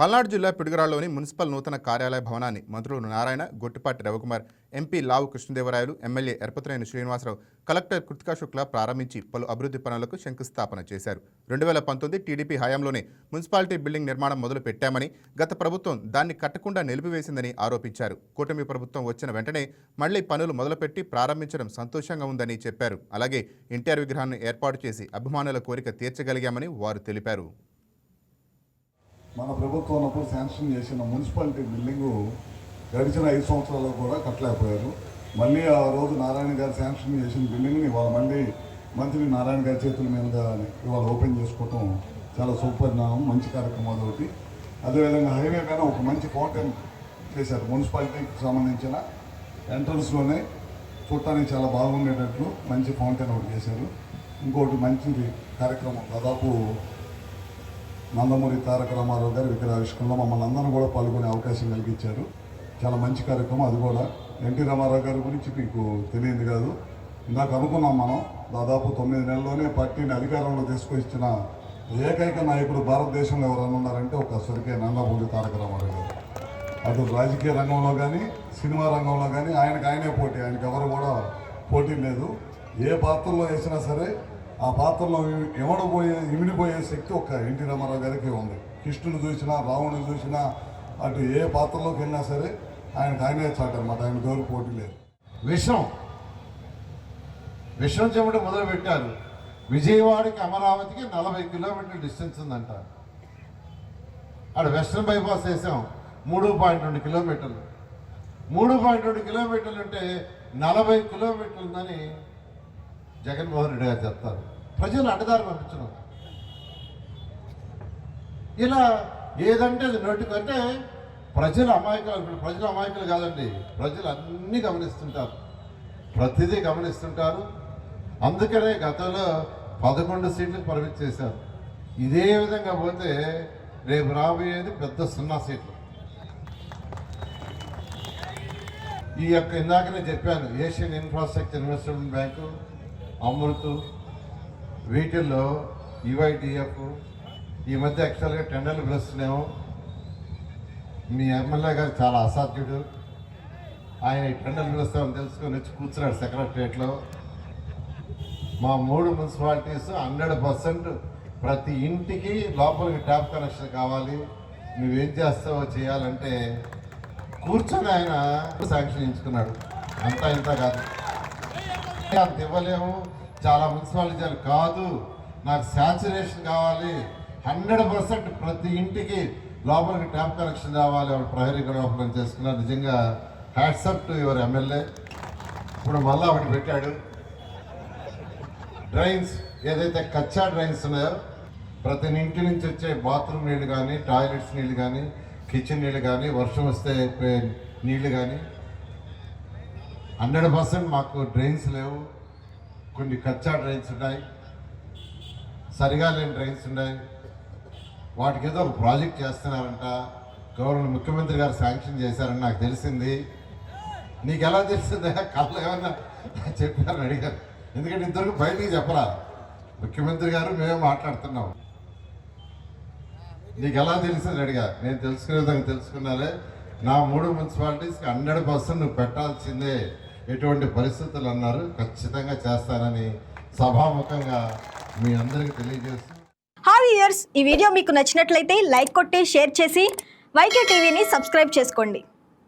పల్నాడు జిల్లా పిడుగురాళ్ళోని మున్సిపల్ నూతన కార్యాలయ భవనాన్ని మంత్రులు Narayana Gottipati Ravikumar MP Lavu Krishnadevarayalu MLA Yarapathineni Srinivasarao collector Kritika Shukla ప్రారంభించి పలు అభివృద్ధి పనులకు శంకుస్థాపన చేశారు. రెండు వేల పంతొమ్మిది టీడీపీ హయాంలోనే మున్సిపాలిటీ బిల్డింగ్ నిర్మాణం మొదలు పెట్టామని గత ప్రభుత్వం దాన్ని కట్టకుండా నిలిపివేసిందని ఆరోపించారు. కూటమి ప్రభుత్వం వచ్చిన వెంటనే మళ్ళీ పనులు మొదలుపెట్టి ప్రారంభించడం సంతోషంగా ఉందని చెప్పారు. అలాగే ఎన్టీఆర్ విగ్రహాన్ని ఏర్పాటు చేసి అభిమానుల కోరిక తీర్చగలిగామని వారు తెలిపారు. మన ప్రభుత్వం ఉన్నప్పుడు శాంక్షన్ చేసిన మున్సిపాలిటీ బిల్డింగు గడిచిన ఐదు సంవత్సరాల్లో కూడా కట్టలేకపోయారు. మళ్ళీ ఆ రోజు నారాయణ గారు శాంక్షన్ చేసిన బిల్డింగ్ని ఇవాళ మళ్ళీ మంత్రి నారాయణ గారి చేతుల మీదుగా ఇవాళ ఓపెన్ చేసుకోవటం చాలా సుపరిణామం మంచి కార్యక్రమం అదొకటి. అదేవిధంగా హైవే పైన ఒక మంచి ఫౌంటైన్ చేశారు. మున్సిపాలిటీకి సంబంధించిన ఎంట్రన్స్లోనే చూడటానికి చాలా బాగుండేటట్లు మంచి ఫౌంటైన్ ఒకటి చేశారు. ఇంకోటి మంచి కార్యక్రమం దాదాపు నందమూరి తారక రామారావు గారి విగ్రహావిష్కరణలో మమ్మల్ని అందరం కూడా పాల్గొనే అవకాశం కలిగించారు. చాలా మంచి కార్యక్రమం అది కూడా. ఎన్టీ రామారావు గారి గురించి మీకు తెలియదు కాదు. ఇందాక అనుకున్నాం మనం దాదాపు తొమ్మిది నెలల్లోనే పార్టీని అధికారంలో తీసుకొచ్చిన ఏకైక నాయకుడు భారతదేశంలో ఎవరైనా ఉన్నారంటే ఒక సరికే నందమూరి తారక రామారావు గారు. అటు రాజకీయ రంగంలో కానీ సినిమా రంగంలో కానీ ఆయనకు ఆయనే పోటీ. ఆయనకు ఎవరు కూడా పోటీ లేదు. ఏ పాత్రలో వేసినా సరే ఆ పాత్రలో ఎవడబోయే ఇమిడిపోయే శక్తి ఒక ఎన్టీ రామారావు గారికి ఉంది. కృష్ణుడు చూసినా రావణుడు చూసినా అటు ఏ పాత్రలోకి వెళ్ళినా సరే ఆయనకు ఆయనే చాటు ఆయన ఎవరు పోటీ లేదు. విషం. విషం చెమట మొదలుపెట్టారు. విజయవాడకి అమరావతికి నలభై కిలోమీటర్ల డిస్టెన్స్ ఉందంట. అక్కడ వెస్ట్రన్ బైపాస్ వేసాం. మూడు పాయింట్ రెండు కిలోమీటర్లు. మూడు పాయింట్ రెండు కిలోమీటర్లు అంటే నలభై కిలోమీటర్లు ఉందని జగన్మోహన్ రెడ్డి గారు చెప్తారు. ప్రజలు అడ్డదారి పంపించడం. ఇలా ఏదంటే అది నోటికంటే ప్రజలు అమాయకులు ప్రజలు అమాయకులు కాదండి. ప్రజలు అన్నీ గమనిస్తుంటారు. ప్రతిదీ గమనిస్తుంటారు. అందుకనే గతంలో పదకొండు సీట్లు పరిమితి చేశారు. ఇదే విధంగా పోతే రేపు రాబోయేది పెద్ద సున్నా సీట్లు. ఈ యొక్క ఇందాకనే చెప్పాను Asian infrastructure investment bank Amrut వీటిల్లో ఈవైడిఎఫ్ ఈ మధ్య యాక్చువల్గా టెండర్లు పిలుస్తున్నాము. మీ ఎమ్మెల్యే గారు చాలా అసాధ్యుడు. ఆయన ఈ టెండర్లు పిలుస్తామని తెలుసుకొని వచ్చి కూర్చున్నాడు సెక్రటరియట్లో మా మూడు మున్సిపాలిటీస్ హండ్రెడ్ పర్సెంట్ ప్రతి ఇంటికి లోపలికి ట్యాప్ కనెక్షన్ కావాలి. నువ్వేం చేస్తావో చేయాలంటే కూర్చొని ఆయన శాంక్షన్ ఇచ్చుకున్నాడు అంతా ఇంత కాదు. అంత ఇవ్వలేము. చాలా మున్సిపాలిటీలు కాదు నాకు శాచురేషన్ కావాలి. హండ్రెడ్ పర్సెంట్ ప్రతి ఇంటికి లోపలికి ట్యాప్ కనెక్షన్ కావాలి ఆవిడ ప్రహరీ లోపల చేసుకున్నారు నిజంగా హ్యాట్సప్ టు యువర్ ఎమ్మెల్యే. ఇప్పుడు మళ్ళీ ఒకటి పెట్టాడు. డ్రైన్స్ ఏదైతే కచ్చా డ్రైన్స్ ఉన్నాయో ప్రతి ఇంటి నుంచి వచ్చే బాత్రూమ్ నీళ్ళు కానీ టాయిలెట్స్ నీళ్ళు కానీ కిచెన్ నీళ్ళు కానీ వర్షం వస్తే నీళ్ళు కానీ హండ్రెడ్ పర్సెంట్ మాకు డ్రైన్స్ లేవు. కొన్ని కచ్చా డ్రైన్స్ ఉన్నాయి. సరిగా లేని డ్రైన్స్ ఉన్నాయి. వాటికి ఏదో ఒక ప్రాజెక్ట్ చేస్తున్నారంట. గవర్నమెంట్ ముఖ్యమంత్రి గారు శాంక్షన్ చేశారని నాకు తెలిసింది. నీకు ఎలా తెలిసిందే? కళ్ళు ఏమన్నా చెప్పారని అడిగారు. ఎందుకంటే ఇంతవరకు బయటికి చెప్పరా ముఖ్యమంత్రి గారు మేమే మాట్లాడుతున్నాం. నీకు ఎలా తెలిసింది అడిగా. నేను తెలుసుకునే విధంగా తెలుసుకున్నారే నా మూడు మున్సిపాలిటీస్కి హండ్రెడ్ పర్సెంట్ నువ్వు పెట్టాల్సిందే. ఎటువంటి పరిస్థితులు అన్నారు ఖచ్చితంగా చేస్తానని సభాముఖంగా మీ అందరికీ తెలియజేస్తూ హాయ్ ఇయర్స్ ఈ వీడియో మీకు నచ్చినట్లయితే లైక్ కొట్టి షేర్ చేసి వైకే టీవీని సబ్స్క్రైబ్ చేసుకోండి.